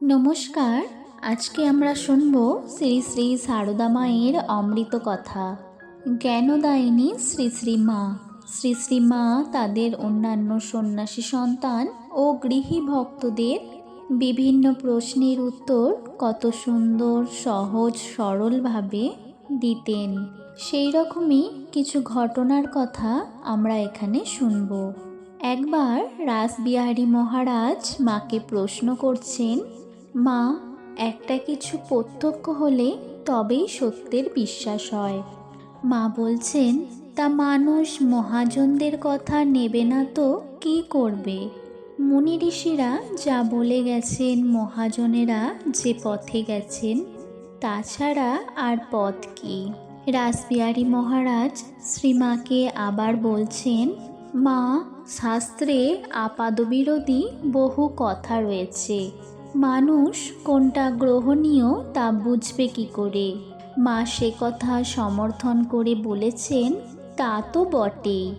নমস্কার, আজকে আমরা শুনব শ্রী শ্রী সারদা মায়ের অমৃত কথা। জ্ঞানদায়িনী শ্রী শ্রী মা। শ্রী শ্রী মা তাদের অন্যান্য সন্ন্যাসী সন্তান ও গৃহী ভক্তদের বিভিন্ন প্রশ্নের উত্তর কত সুন্দর, সহজ, সরলভাবে দিতেন। সেই রকমই কিছু ঘটনার কথা আমরা এখানে শুনব। একবার রাসবিহারী মহারাজ মাকে প্রশ্ন করছেন মা, একটা কিছু প্রত্যক্ষ হলে তবেই সত্যের বিশ্বাস হয়। মা বলছেন, তা মানুষ মহাজনদের কথা নেবে না তো, কি করবে? মুনি ঋষিরা যা বলে গেছেন, মহাজনেরা যে পথে গেছেন, তাছাড়া আর পথ কি? রাসবিহারী মহারাজ শ্রীমাকে আবার বলছেন, মা, শাস্ত্রে আপাদবিরোধী বহু কথা রয়েছে। মানুষ কোনটা গ্রহণীয় তা বুঝবে কি করে? মা সে কথা সমর্থন করে বলেছেন, তা তো বটেই।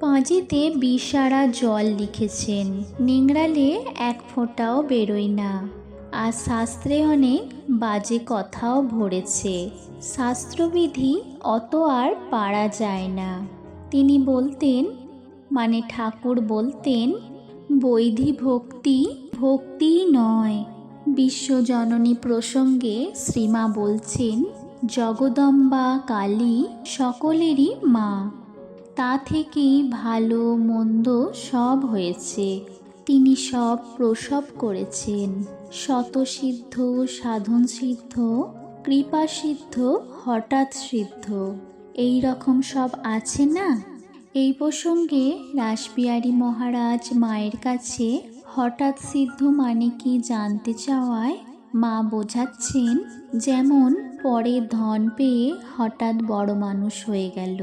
পাঁজিতে বিষারা জল লিখেছেন, নিংড়ালে এক ফোঁটাও বেরোয় না। আর শাস্ত্রে অনেক বাজে কথাও ভরেছে, শাস্ত্রবিধি অত আর পারা যায় না। তিনি বলতেন মানে ঠাকুর বলতেন, বৈধি ভক্তি ভক্তি নয়। বিশ্বজননী প্রসঙ্গে শ্রীমা বলছেন, জগদম্বা কালী সকলেরই মা। তা থেকেই ভালো মন্দ সব হয়েছে। তিনি সব প্রসব করেছেন। শতসিদ্ধ সাধন সিদ্ধ কৃপা সিদ্ধ হঠাৎ সিদ্ধ এই রকম সব আছে না? এই প্রসঙ্গে রাসবিহারী মহারাজ মায়ের কাছে হঠাৎ সিদ্ধ মানে কি জানতে চাওয়ায় মা বোঝাচ্ছেন, যেমন পরে ধন পেয়ে হঠাৎ বড় মানুষ হয়ে গেল।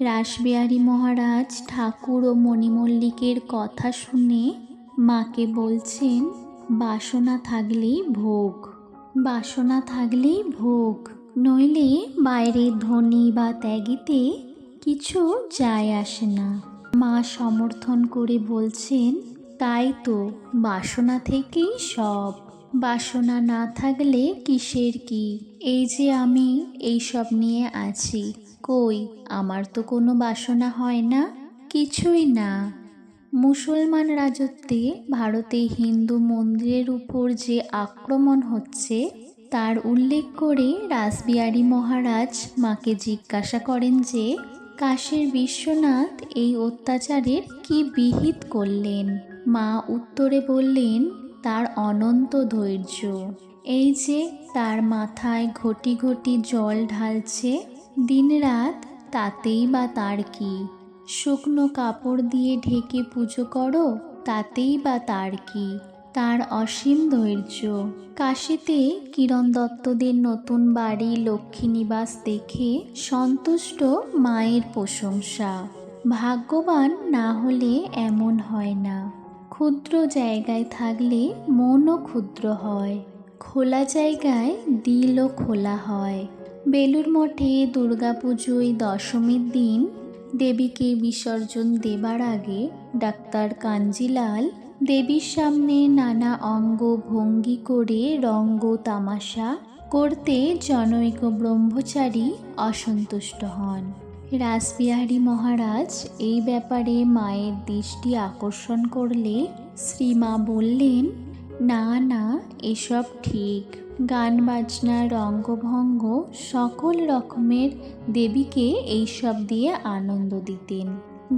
রাসবিহারী মহারাজ ঠাকুর ও মণিমল্লিকের কথা শুনে মাকে বলছেন, বাসনা থাকলেই ভোগ। বাসনা থাকলেই ভোগ, নইলে বাইরে ধনী বা ত্যাগিতে কিছু যায় আসে না। মা সমর্থন করে বলছেন তাই তো বাসনা থেকেই সব। বাসনা না থাকলে কিসের কি? এই যে আমি এই সব নিয়ে আছি, কই, আমার তো কোনো বাসনা হয় না? কিছুই না। মুসলমান রাজত্বে ভারতে হিন্দু মন্দিরের উপর যে আক্রমণ হচ্ছে, তার উল্লেখ করে রাসবিহারী মহারাজ মাকে জিজ্ঞাসা করেন যে, কাশীর বিশ্বনাথ এই অত্যাচারের কি বিহিত করলেন? মা উত্তরে বললেন, তার অনন্ত ধৈর্য। এই যে তার মাথায় ঘটি ঘটি জল ঢালছে, দিনরাত তাতেই বা তার কি? শুকনো কাপড় দিয়ে ঢেকে পুজো করো, তাতেই বা তার কি? তার অসীম ধৈর্য। কাশিতে কিরণ দত্তদের নতুন বাড়ি লক্ষ্মী নিবাস দেখে সন্তুষ্ট মায়ের প্রশংসা। ভাগ্যবান না হলে এমন হয় না। ক্ষুদ্র জায়গায় থাকলে মনও ক্ষুদ্র হয়। খোলা জায়গায় দিলও খোলা হয়। বেলুর মঠে দুর্গাপুজোয় দশমীর দিন দেবীকে বিসর্জন দেবার আগে ডাক্তার কাঞ্জিলাল দেবীর সামনে নানা অঙ্গ ভঙ্গি করে রঙ্গ তামাশা করতে জনৈক ব্রহ্মচারী অসন্তুষ্ট হন। রাসবিহারী মহারাজ এই ব্যাপারে মায়ের দৃষ্টি আকর্ষণ করলে শ্রীমা বললেন, না না, এসব ঠিক। গান, বাজনা, রঙ্গভঙ্গ সকল রকমের দেবীকে এইসব দিয়ে আনন্দ দিতেন।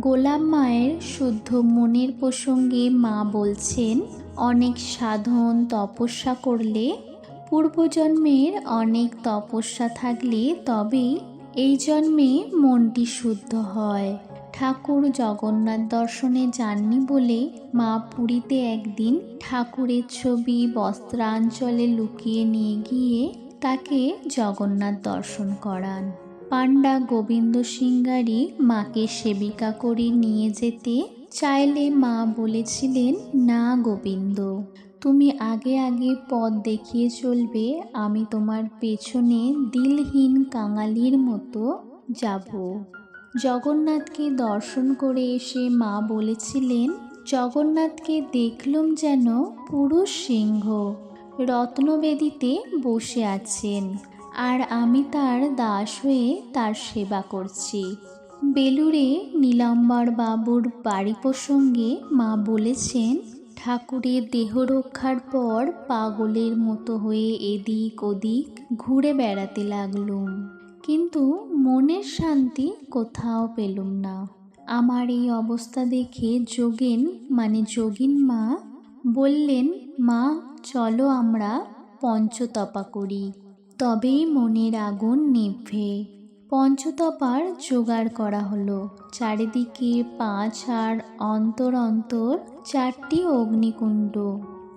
গোলাম মায়ের শুদ্ধ মনের প্রসঙ্গে মা বলছেন, অনেক সাধন, তপস্যা করলে পূর্বজন্মের অনেক তপস্যা থাকলে তবেই এই জন্মে মনটি শুদ্ধ হয়। ঠাকুর জগন্নাথ দর্শনে যাননি বলে মা পুরীতে একদিন ঠাকুরের ছবি, বস্ত্রাঞ্চলে লুকিয়ে নিয়ে গিয়ে তাকে জগন্নাথ দর্শন করান। পাণ্ডা গোবিন্দ সিংহারি মাকে সেবিকা করে নিয়ে যেতে চাইলে মা বলেছিলেন, না গোবিন্দ। তুমি আগে আগে পথ দেখিয়ে চলবে, আমি তোমার পেছনে দিলহীন কাঙালির মতো যাব। জগন্নাথকে দর্শন করে এসে মা বলেছিলেন, জগন্নাথকে দেখলুম যেন পুরুষ সিংহ রত্নবেদিতে বসে আছেন, আর আমি তার দাস হয়ে তার সেবা করছি। বেলুড়ে নীলাম্বর বাবুর বাড়ি প্রসঙ্গে মা বলেছেন ঠাকুরের দেহ রক্ষার পর পাগলের মতো হয়ে এদিক ওদিক ঘুরে বেড়াতে লাগলুম। কিন্তু মনের শান্তি কোথাও পেলুম না। আমার এই অবস্থা দেখে যোগেন মানে যোগিন মা, বললেন, মা, চলো আমরা পঞ্চতপা করি। তবেই মনের আগুন নিভে। পঞ্চতপার জোগাড় করা হলো। চারিদিকে পাঁচ আর অন্তর অন্তর চারটি অগ্নিকুণ্ড।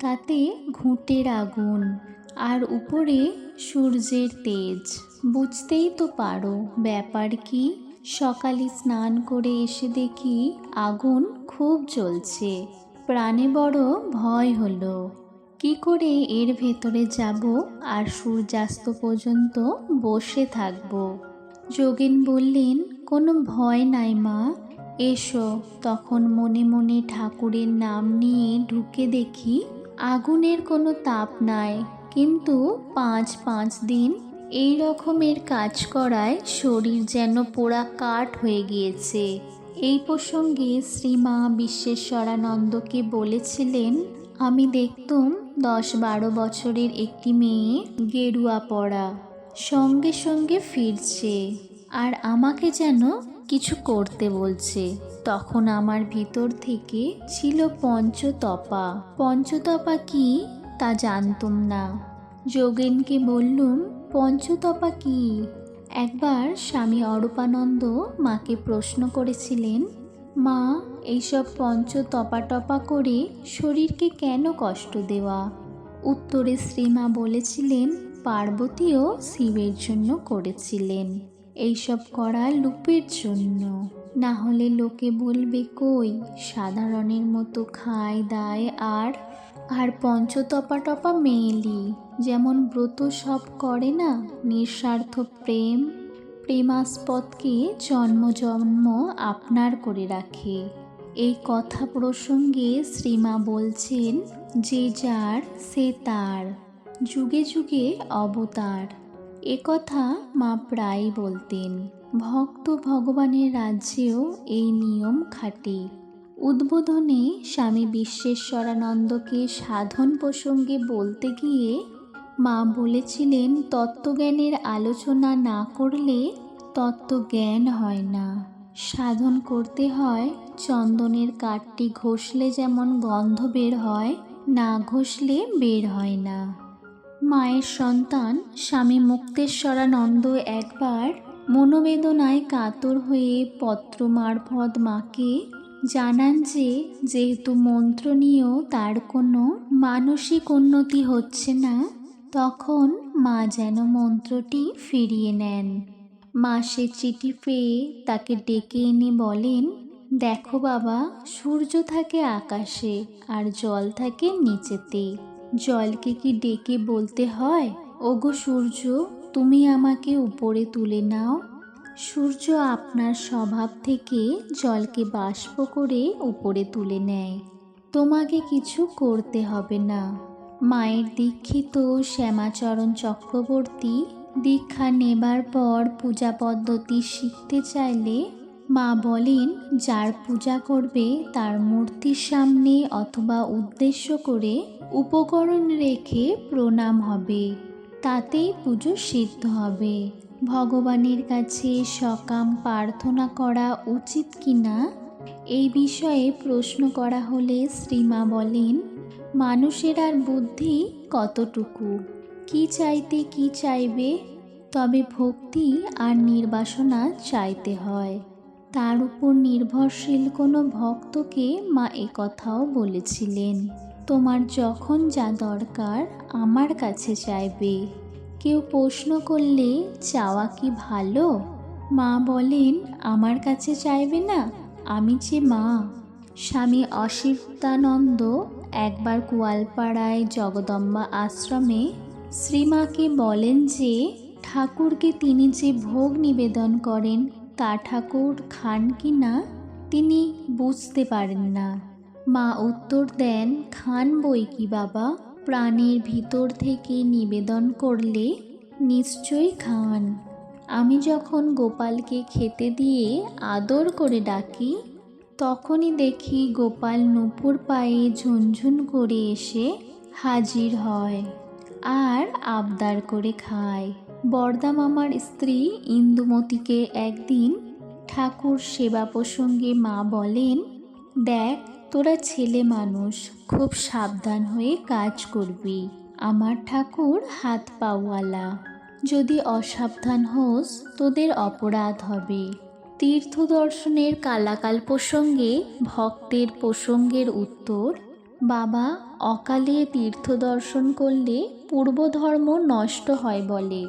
তাতে ঘুঁটের আগুন আর উপরে সূর্যের তেজ। বুঝতেই তো পারো, ব্যাপার কি? সকালে স্নান করে এসে দেখি আগুন খুব জ্বলছে। প্রাণে বড় ভয় হলো। কি করে এর ভেতরে যাব আর সূর্যাস্ত পর্যন্ত বসে থাকব? যোগেন বললেন, কোনো ভয় নাই মা। এসো, তখন মনে মনে ঠাকুরের নাম নিয়ে ঢুকে দেখি, আগুনের কোনো তাপ নাই। কিন্তু পাঁচ পাঁচ দিন এই রকমের কাজ করায় শরীর যেন পোড়া কাঠ হয়ে গিয়েছে। এই প্রসঙ্গে শ্রীমা বিশ্বেশ্বরানন্দকে বলেছিলেন, আমি দেখতুম দশ বারো বছরের একটি মেয়ে গেরুয়া পড়া। সঙ্গে সঙ্গে ফিরছে আর আমাকে যেন কিছু করতে বলছে। তখন আমার ভিতর থেকে ছিল পঞ্চতপা। পঞ্চতপা কি তা জানতুম না। যোগেনকে বললুম, পঞ্চতপা কি? একবার স্বামী অরূপানন্দ মাকে প্রশ্ন করেছিলেন, মা, এইসব পঞ্চ তপা টপা করে শরীরকে কেন কষ্ট দেওয়া? উত্তরে শ্রীমা বলেছিলেন পার্বতীও শিবের জন্য করেছিলেন। এইসব করা লুপের জন্য। না হলে লোকে বলবে, কই, সাধারণের মতো খায়, দায়, আর আর পঞ্চতপা টপা মেয়েলি, যেমন ব্রত সব করে না, নিঃস্বার্থ প্রেম, প্রেমাস্পদকে জন্ম জন্ম আপনার করে রাখে। এই কথা প্রসঙ্গে শ্রীমা বলছেন, যে যার, সে তার। যুগে যুগে অবতার। এ কথা মা প্রায় বলতেন। ভক্ত ভগবানের রাজ্যেও এই নিয়ম খাটে। উদ্বোধনে স্বামী বিশ্বেশ্বরানন্দকে সাধন প্রসঙ্গে বলতে গিয়ে মা বলেছিলেন, তত্ত্বজ্ঞানের আলোচনা না করলে তত্ত্বজ্ঞান হয় না। সাধন করতে হয়, চন্দনের কাঠটি ঘষলে যেমন গন্ধ বের হয়, না ঘষলে বের হয় না। মায়ের সন্তান স্বামী মুক্তেশ্বরানন্দ একবার মনোবেদনায় কাতর হয়ে পত্র মারফত মাকে জানান যে, যেহেতু মন্ত্র নিয়েও তার কোনো মানসিক উন্নতি হচ্ছে না, তখন মা যেন মন্ত্রটি ফিরিয়ে নেন। মা সে চিঠি পেয়ে তাকে ডেকে এনে বলেন, দেখো বাবা, সূর্য থাকে আকাশে আর জল থাকে নিচেতে। জলকে কি ডেকে বলতে হয়? ওগো সূর্য, তুমি আমাকে উপরে তুলে নাও। সূর্য আপনার স্বভাব থেকে জলকে বাষ্প করে উপরে তুলে নেয়। তোমাকে কিছু করতে হবে না। মায়ের দীক্ষিত শ্যামাচরণ চক্রবর্তী দীক্ষা নেবার পর পূজা পদ্ধতি শিখতে চাইলে মা বলেন, যার পূজা করবে তার মূর্তির সামনে অথবা উদ্দেশ্য করে উপকরণ রেখে প্রণাম হবে। তাতেই পুজো সিদ্ধ হবে। ভগবানের কাছে সকাম প্রার্থনা করা উচিত কিনা? এই বিষয়ে প্রশ্ন করা হলে শ্রীমা বলেন, মানুষের আর বুদ্ধি কতটুকু? কি চাইতে কি চাইবে? তবে ভক্তি আর নির্বাসনা চাইতে হয়। তার উপর নির্ভরশীল কোনো ভক্তকে মা কথাও বলেছিলেন, তোমার যখন যা দরকার আমার কাছে চাইবে। কেউ প্রশ্ন করলে চাওয়া কি ভালো? মা বলেন, আমার কাছে চাইবে না, আমি যে মা। স্বামী অসিতানন্দ একবার গোয়ালপাড়ায় জগদম্বা আশ্রমে শ্রীমাকে বলেন যে, ঠাকুরকে তিনি যে ভোগ নিবেদন করেন তা ঠাকুর খান কি না তিনি বুঝতে পারেন না। মা উত্তর দেন, খান বই কি বাবা? প্রাণের ভিতর থেকে নিবেদন করলে নিশ্চয়ই খান। আমি যখন গোপালকে খেতে দিয়ে আদর করে ডাকি, তখনই দেখি গোপাল নুপুর পায়ে ঝুনঝুন করে এসে হাজির হয় আর আবদার করে খায়। বর্দা মামার স্ত্রী ইন্দুমতিকে একদিন ঠাকুর সেবা প্রসঙ্গে মা বলেন, দেখ, তোরা ছেলে মানুষ, খুব সাবধান হয়ে কাজ করবি। আমার ঠাকুর হাত পাওয়ালা। যদি অসাবধান হোস, তোদের অপরাধ হবে। তীর্থ দর্শনের কালাকাল প্রসঙ্গে, ভক্তের প্রসঙ্গের উত্তর, বাবা, অকালে তীর্থ দর্শন করলে পূর্বধর্ম নষ্ট হয় বলে।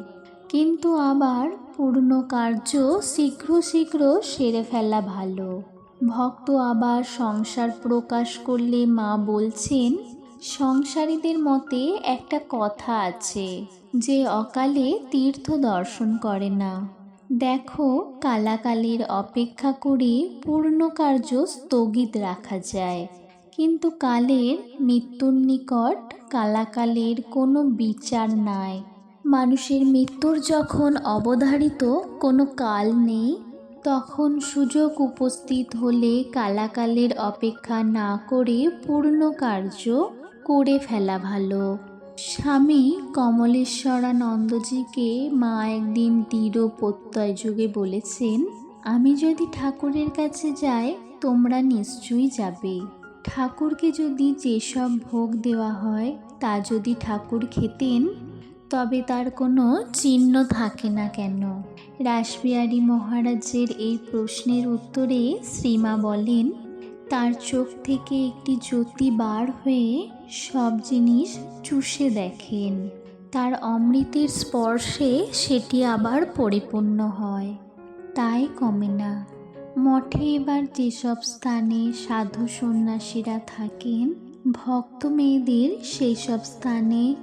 কিন্তু আবার পূর্ণ কার্য শীঘ্র শীঘ্র সেরে ফেলা ভালো। ভক্ত আবার সংসার প্রকাশ করলে মা বলছেন, সংসারীদের মতে একটা কথা আছে, যে অকালে তীর্থ দর্শন করে না। দেখো, কালাকালের অপেক্ষা করে পূর্ণ কার্য স্থগিত রাখা যায়। কিন্তু কালের মৃত্যুর নিকট কালাকালের কোনো বিচার নাই। মানুষের মৃত্যুর যখন অবধারিত কোনো কাল নেই, তখন সুযোগ উপস্থিত হলে কালাকালের অপেক্ষা না করে পূর্ণ কার্য করে ফেলা ভালো। স্বামী কমলেশ্বরানন্দজিকে মা একদিন দৃঢ় প্রত্যয় যুগে বলেছেন, আমি যদি ঠাকুরের কাছে যাই, তোমরা নিশ্চয়ই যাবে। ঠাকুরকে যদি যেসব ভোগ দেওয়া হয়, তা যদি ঠাকুর খেতেন তবে তার কোনো চিহ্ন থাকে না কেন। রাসবিহারী মহারাজের এই প্রশ্নের উত্তরে শ্রীমা বলেন, তার চোখ থেকে একটি জ্যোতি বার হয়ে সব জিনিস চুষে দেখেন। তার অমৃতের স্পর্শে সেটি আবার পরিপূর্ণ হয়। তাই কমে না। মঠে এবার যেসব স্থানে সাধু সন্ন্যাসীরা থাকেন, ভক্ত মেয়েদের সেই সব স্থানে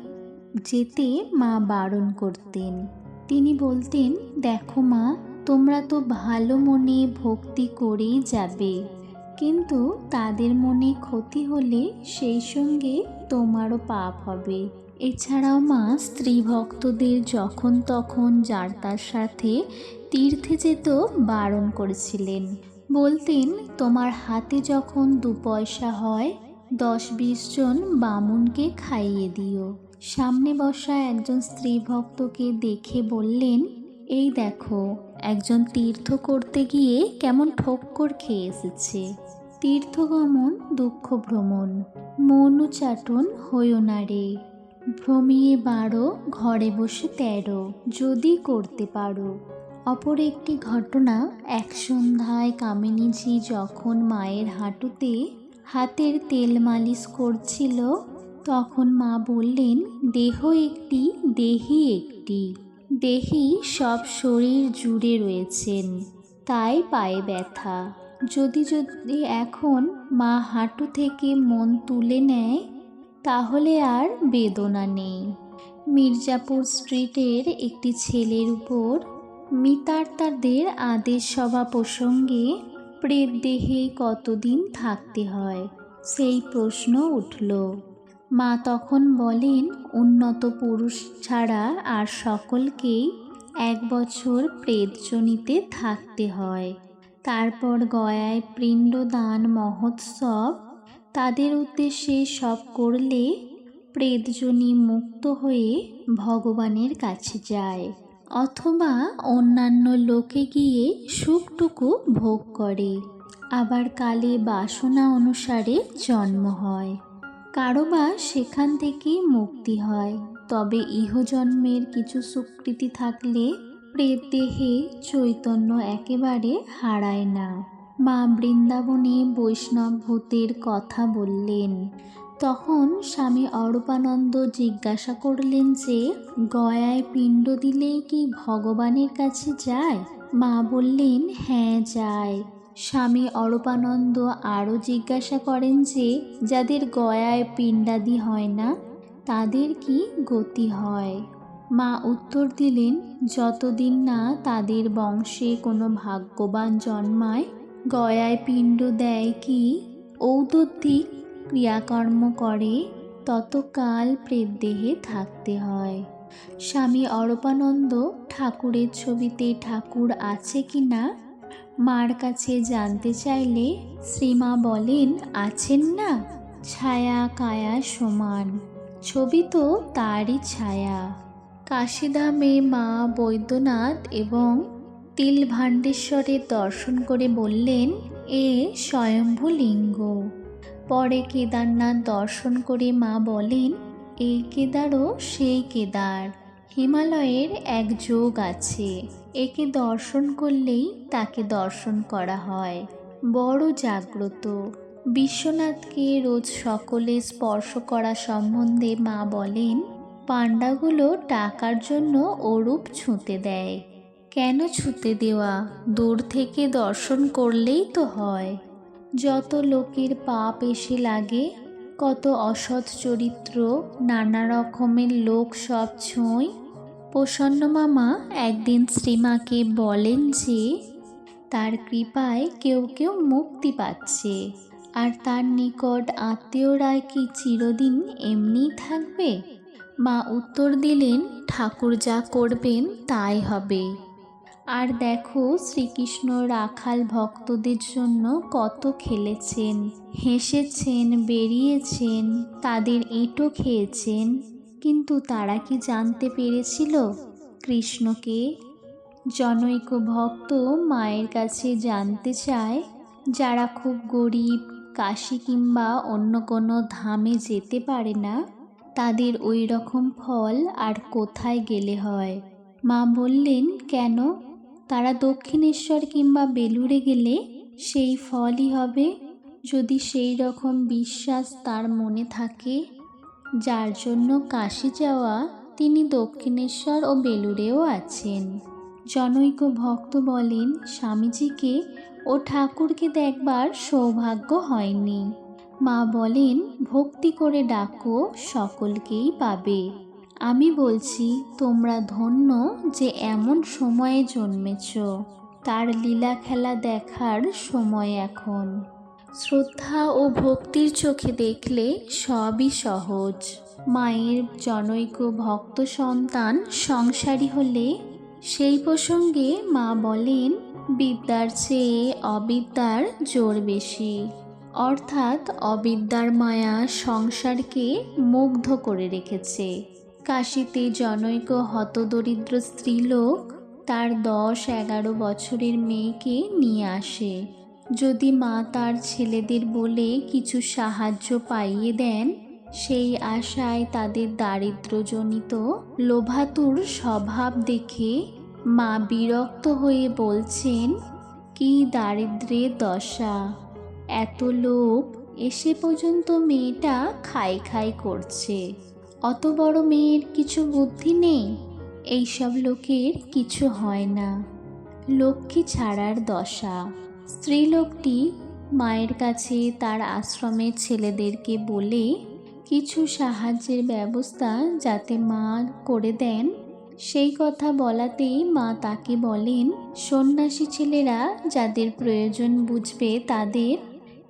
যেতে মা বারণ করতেন। তিনি বলতেন, দেখো মা, তোমরা তো ভালো মনে ভক্তি করেই যাবে। কিন্তু তাদের মনে ক্ষতি হলে সেই সঙ্গে তোমারও পাপ হবে। এছাড়াও মা স্ত্রী ভক্তদের যখন তখন যার তার সাথে তীর্থে যেত বারণ করেছিলেন। বলতেন, তোমার হাতে যখন দু পয়সা হয়, দশ বিশ জন বামুনকে খাইয়ে দিও। সামনে বসা একজন স্ত্রী ভক্তকে দেখে বললেন, এই দেখো, একজন তীর্থ করতে গিয়ে কেমন ঠক্কর খেয়ে এসেছে। তীর্থগমন দুঃখ ভ্রমণ মৌনচাটন হইও না রে। ভ্রমিয়ে বারো, ঘরে বসে তেরো, যদি করতে পারো। অপর একটি ঘটনা এক সন্ধ্যায় কামিনীজি যখন মায়ের হাঁটুতে হাতের তেল মালিশ করছিল তখন মা বললেন, দেহ একটি দেহি একটি। দেহি সব শরীর জুড়ে রয়েছেন। তাই পায়ে ব্যথা। যদি যদি এখন মা হাঁটু থেকে মন তুলে নেয়, তাহলে আর বেদনা নেই। মির্জাপুর স্ট্রিটের একটি ছেলের উপর মিতার্তাদের আদেশ সভা প্রসঙ্গে প্রেত দেহে কতদিন থাকতে হয়? সেই প্রশ্ন উঠল। মা তখন বলেন, উন্নত পুরুষ ছাড়া আর সকলকেই এক বছর প্রেতজনিতে থাকতে হয়। তারপর গয়ায় পিণ্ডদান মহোৎসব। তাদের উদ্দেশ্যে সব করলে প্রেতজনী মুক্ত হয়ে ভগবানের কাছে যায়। অথবা অন্যান্য লোকে গিয়ে সুখটুকু ভোগ করে। আবার কালে বাসনা অনুসারে জন্ম হয়। কারও বা সেখান থেকে মুক্তি হয়। তবে ইহজন্মের কিছু সুকৃতি থাকলে প্রেত দেহে চৈতন্য একেবারে হারায় না। মা বৃন্দাবনে বৈষ্ণব ভূতের কথা বললেন। তখন স্বামী অরূপানন্দ জিজ্ঞাসা করলেন যে, গয়ায় পিণ্ড দিলেই কি ভগবানের কাছে যায়? মা বললেন হ্যাঁ যায়। স্বামী অরূপানন্দ আরও জিজ্ঞাসা করেন যে, যাদের গয়ায় পিণ্ডাদি হয় না, তাদের কি গতি হয়? মা উত্তর দিলেন, যতদিন না তাদের বংশে কোনো ভাগ্যবান জন্মায়, গয়ায় পিণ্ড দেয় কি? ঔদধিক ক্রিয়াকর্ম করে, ততকাল প্রেত দেহে থাকতে হয়। স্বামী অরূপানন্দ ঠাকুরের ছবিতে ঠাকুর আছে কি না মার কাছে জানতে চাইলে শ্রীমা বলেন, আছেন না? ছায়া কায়া সমান। ছবি তো তারই ছায়া। কাশিধামে মা বৈদ্যনাথ এবং তিল তিলভাণ্ডেশ্বরের দর্শন করে বললেন, এ স্বয়ম্ভু লিঙ্গ পরে কেদারনাথ দর্শন করে মা বলেন, এই কেদারও সেই কেদার। হিমালয়ের এক যোগ আছে। একে দর্শন করলেই তাকে দর্শন করা হয়। বড় জাগ্রত। বিশ্বনাথকে রোজ সকলে স্পর্শ করা সম্বন্ধে মা বলেন, পাণ্ডাগুলো টাকার জন্য ওরূপ ছুঁতে দেয়। কেন ছুঁতে দেওয়া? দূর থেকে দর্শন করলেই তো হয়। যত লোকের পাপ এসে লাগে, কত অসৎ চরিত্র, নানা রকমের লোক সব ছোঁয় প্রসন্ন মামা একদিন শ্রীমাকে বলেন যে, তার কৃপায় কেউ কেউ মুক্তি পাচ্ছে, আর তার নিকট আত্মীয়রা কি চিরদিন এমনিই থাকবে? মা উত্তর দিলেন, ঠাকুর যা করবেন তাই হবে। আর দেখো শ্রীকৃষ্ণ রাখাল ভক্তদের জন্য কত খেলেছেন, হেসেছেন, বেরিয়েছেন, তাদের এঁটো খেয়েছেন। কিন্তু তারা কি জানতে পেরেছিল? কৃষ্ণকে? জনৈক ভক্ত মায়ের কাছে জানতে চায়, যারা খুব গরিব, কাশি কিংবা অন্য কোনো ধামে যেতে পারে না, তাদের ওই রকম ফল আর কোথায় গেলে হয়? মা বললেন, কেন? তারা দক্ষিণেশ্বর কিংবা বেলুড়ে গেলে সেই ফলই হবে। যদি সেই রকম বিশ্বাস তার মনে থাকে যার জন্য কাশি যাওয়া তিনি দক্ষিণেশ্বর ও বেলুড়েও আছেন। জনৈক ভক্ত বলেন, স্বামীজিকে ও ঠাকুরকে দেখবার সৌভাগ্য হয়নি। মা বলেন, ভক্তি করে ডাকো, সকলকেই পাবে। আমি বলছি, তোমরা ধন্য যে এমন সময়ে জন্মেছ। তার লীলা খেলা দেখার সময় এখন। শ্রদ্ধা ও ভক্তির চোখে দেখলে সবই সহজ। মায়ের জনৈক ভক্ত সন্তান সংসারী হলে সেই প্রসঙ্গে মা বলেন, বিদ্যার চেয়ে অবিদ্যার জোর বেশি। অর্থাৎ অবিদ্যার মায়া সংসারকে মুগ্ধ করে রেখেছে। কাশিতে জনৈক হতদরিদ্র স্ত্রীলোক তার দশ এগারো বছরের মেয়েকে নিয়ে আসে। যদি মা তার ছেলেদের বলে কিছু সাহায্য পাইয়ে দেন, সেই আশায় তাদের দারিদ্র্যজনিত লোভাতুর স্বভাব দেখে মা বিরক্ত হয়ে বলছেন, কি দারিদ্র্যের দশা। এত লোভ এসে পর্যন্ত মেয়েটা খাই খাই করছে। অত বড় মেয়ের কিছু বুদ্ধি নেই। এইসব লোকের কিছু হয় না। লক্ষ্মী ছাড়ার দশা। স্ত্রীলোকটি মায়ের কাছে তার আশ্রমের ছেলেদেরকে বলে, কিছু সাহায্যের ব্যবস্থা যাতে মা করে দেন। সেই কথা বলাতেই মা তাকে বলেন, সন্ন্যাসী ছেলেরা যাদের প্রয়োজন বুঝবে তাদের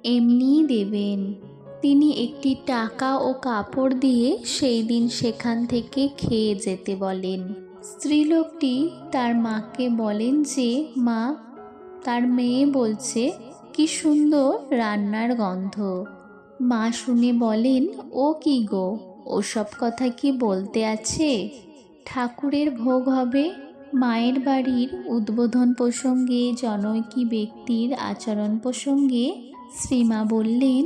এমনিই দেবেন। তিনি একটি টাকা ও কাপড় দিয়ে সেই দিন সেখান থেকে খেয়ে যেতে বলেন। স্ত্রীলোকটি তার মাকে বলেন যে, মা তার মেয়ে বলছে, কি সুন্দর রান্নার গন্ধ। মা শুনে বলেন, ও কি গো, ওসব কথা কি বলতে আছে? ঠাকুরের ভোগ হবে, মায়ের বাড়ির উদ্বোধন প্রসঙ্গে, জনৈকী ব্যক্তির আচরণ প্রসঙ্গে? শ্রীমা বললেন,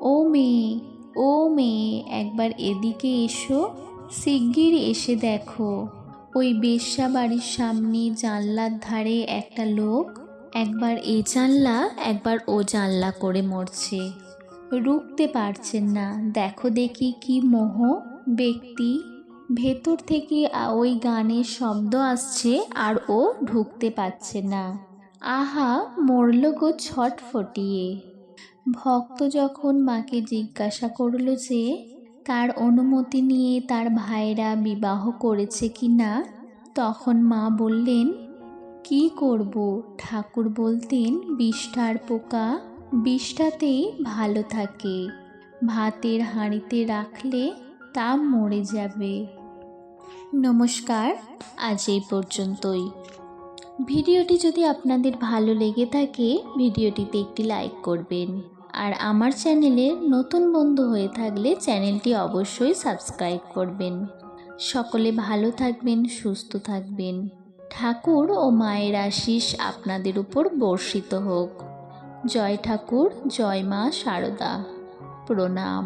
ও মেয়ে ও মেয়ে, একবার এদিকে এসো, শিগগির এসে দেখো। ওই বেশ্যা বাড়ির সামনে জানলার ধারে একটা লোক একবার এ জানলা, একবার ও জানলা করে মরছে। রুখতে পারছেন না। দেখো দেখি কি মোহ, ব্যক্তি। ভেতর থেকে ওই গানের শব্দ আসছে আর ও ঢুকতে পারছে না। আহা, মরল গো ছট ফটিয়ে। ভক্ত যখন মাকে জিজ্ঞাসা করল যে, তার অনুমতি নিয়ে তার ভাইরা বিবাহ করেছে কি না? তখন মা বললেন কি করব? ঠাকুর বলতেন, বিষ্ঠার পোকা বিষ্ঠাতেই ভালো থাকে। ভাতের হাঁড়িতে রাখলে তা মরে যাবে। নমস্কার, আজ এই পর্যন্তই। ভিডিওটি যদি আপনাদের ভালো লেগে থাকে, ভিডিওটিতে একটি লাইক করবেন। আর আমার চ্যানেলে নতুন বন্ধু হয়ে থাকলে চ্যানেলটি অবশ্যই সাবস্ক্রাইব করবেন। সকলে ভালো থাকবেন, সুস্থ থাকবেন। ঠাকুর ও মায়ের আশিস আপনাদের উপর বর্ষিত হোক। জয় ঠাকুর জয় মা শারদা প্রণাম।